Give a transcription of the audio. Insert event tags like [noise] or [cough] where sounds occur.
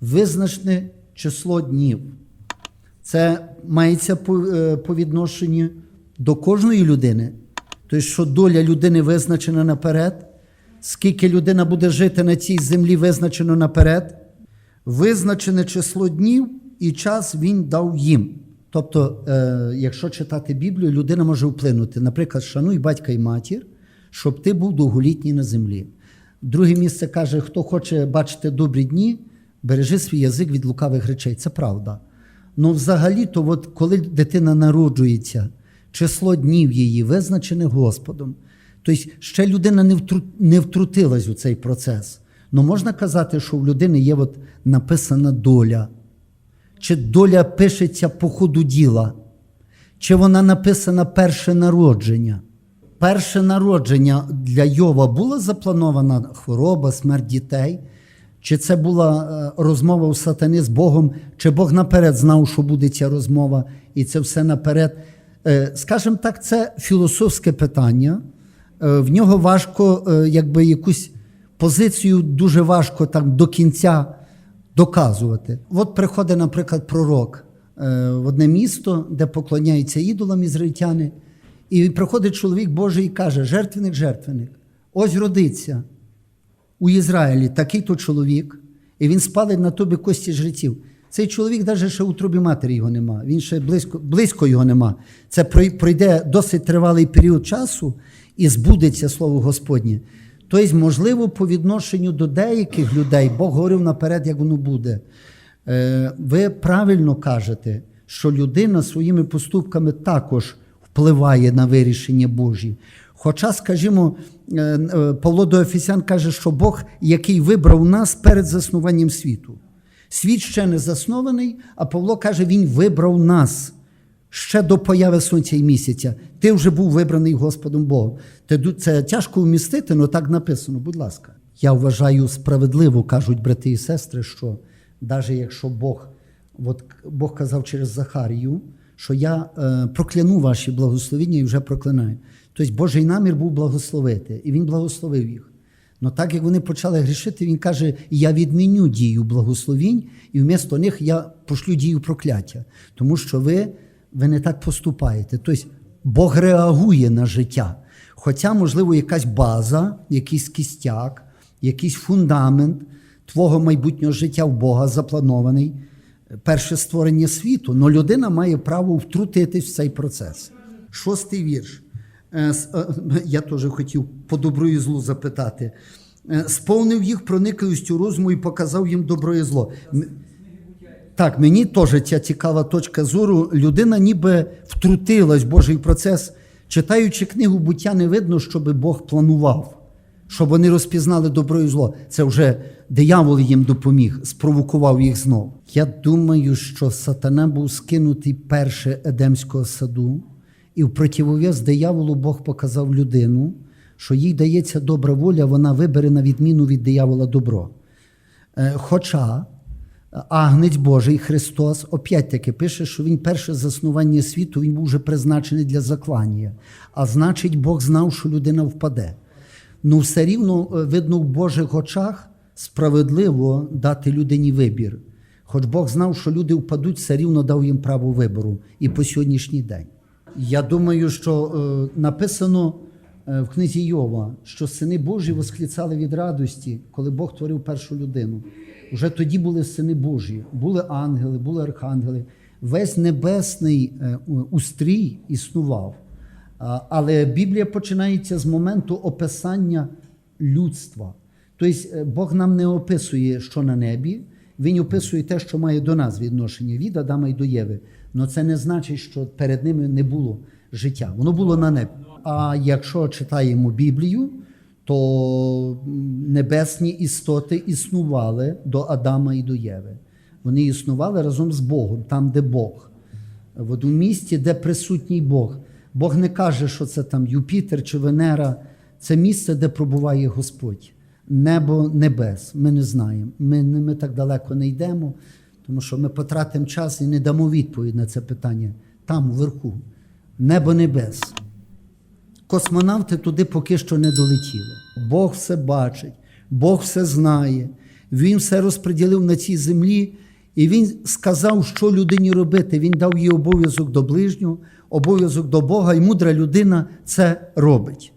визначне число днів. Це мається по, е, по відношенню до кожної людини. Тобто, що доля людини визначена наперед, скільки людина буде жити на цій землі, визначено наперед, визначене число днів і час він дав їм. Тобто, е, якщо читати Біблію, людина може вплинути. Наприклад, шануй батька і матір, щоб ти був довголітній на землі. Друге місце каже: хто хоче бачити добрі дні, бережи свій язик від лукавих речей. Це правда. Ну, взагалі-то, от коли дитина народжується, число днів її визначене Господом. Тобто ще людина не, втру, не втрутилась у цей процес. Ну можна казати, що в людини є от написана доля. Чи доля пишеться по ходу діла, чи вона написана перше народження. Перше народження для Йова була запланована хвороба, смерть дітей, чи це була е, розмова у сатани з Богом, чи Бог наперед знав, що буде ця розмова, і це все наперед. Е, Скажімо так, це філософське питання. Е, В нього важко, якби якусь позицію дуже важко так до кінця доказувати. От приходить, наприклад, пророк в одне місто, де поклоняються ідолам ізраїльтяни, і приходить чоловік Божий і каже: жертвенник, жертвенник, ось родиться у Ізраїлі такий-то чоловік, і він спалить на тобі кості жреців. Цей чоловік навіть ще у трубі матері його нема, він ще близько, близько його нема. Це пройде досить тривалий період часу і збудеться слово Господнє. Тобто, можливо, по відношенню до деяких людей Бог говорив наперед, як воно буде. Е, Ви правильно кажете, що людина своїми поступками також впливає на вирішення Божі. Хоча, скажімо, е, е, Павло до каже, що Бог, який вибрав нас перед заснуванням світу. Світ ще не заснований, а Павло каже, Він вибрав нас ще до появи сонця і місяця. Ти вже був вибраний Господом Богом. Це тяжко вмістити, але так написано, будь ласка. Я вважаю справедливо, кажуть брати і сестри, що навіть якщо Бог, от Бог казав через Захарію, що я е, прокляну ваші благословіння і вже проклинаю. Тобто Божий намір був благословити, і він благословив їх. Ну так як вони почали грішити, він каже: я відміню дію благословінь, і вмісто них я пошлю дію прокляття. Тому що ви, ви не так поступаєте. Тобто Бог реагує на життя. Хоча, можливо, якась база, якийсь кістяк, якийсь фундамент твого майбутнього життя в Бога запланований, перше створення світу, але людина має право втрутитись в цей процес. Шостий вірш. Е, е, [laughs] Я теж хотів по добру і злу запитати. Е, Сповнив їх проникливістю розуму і показав їм добро і зло. Так, мені теж ця цікава точка зору. Людина ніби втрутилась в Божий процес. Читаючи книгу буття, не видно, щоб Бог планував, щоб вони розпізнали добро і зло. Це вже диявол їм допоміг, спровокував їх знов. Я думаю, що сатана був скинутий перше Едемського саду, і в противовес дияволу Бог показав людину, що їй дається добра воля, вона вибере на відміну від диявола добро. Е, Хоча Агнець Божий Христос опять-таки пише, що Він перше заснування світу він був вже призначений для заклання. А значить, Бог знав, що людина впаде. Ну, все рівно е, видно в Божих очах справедливо дати людині вибір. Хоч Бог знав, що люди впадуть, все рівно дав їм право вибору і по сьогоднішній день. Я думаю, що е, написано е, в книзі Йова, що сини Божі восклицали від радості, коли Бог творив першу людину. Вже тоді були сини Божі, були ангели, були архангели. Весь небесний е, устрій існував. А, Але Біблія починається з моменту описання людства. Тобто е, Бог нам не описує, що на небі, Він описує те, що має до нас відношення від Адама і до Єви. Але це не значить, що перед ними не було життя. Воно було на небі. А якщо читаємо Біблію, то небесні істоти існували до Адама і до Єви. Вони існували разом з Богом, там, де Бог. От у місті, де присутній Бог. Бог не каже, що це там Юпітер чи Венера. Це місце, де пробуває Господь. Небо небес. Ми не знаємо. Ми, ми так далеко не йдемо, тому що ми потратимо час і не дамо відповідь на це питання. Там, вверху. Небо небес. Космонавти туди поки що не долетіли. Бог все бачить, Бог все знає. Він все розподілив на цій землі, і він сказав, що людині робити. Він дав їй обов'язок до ближнього, обов'язок до Бога, і мудра людина це робить.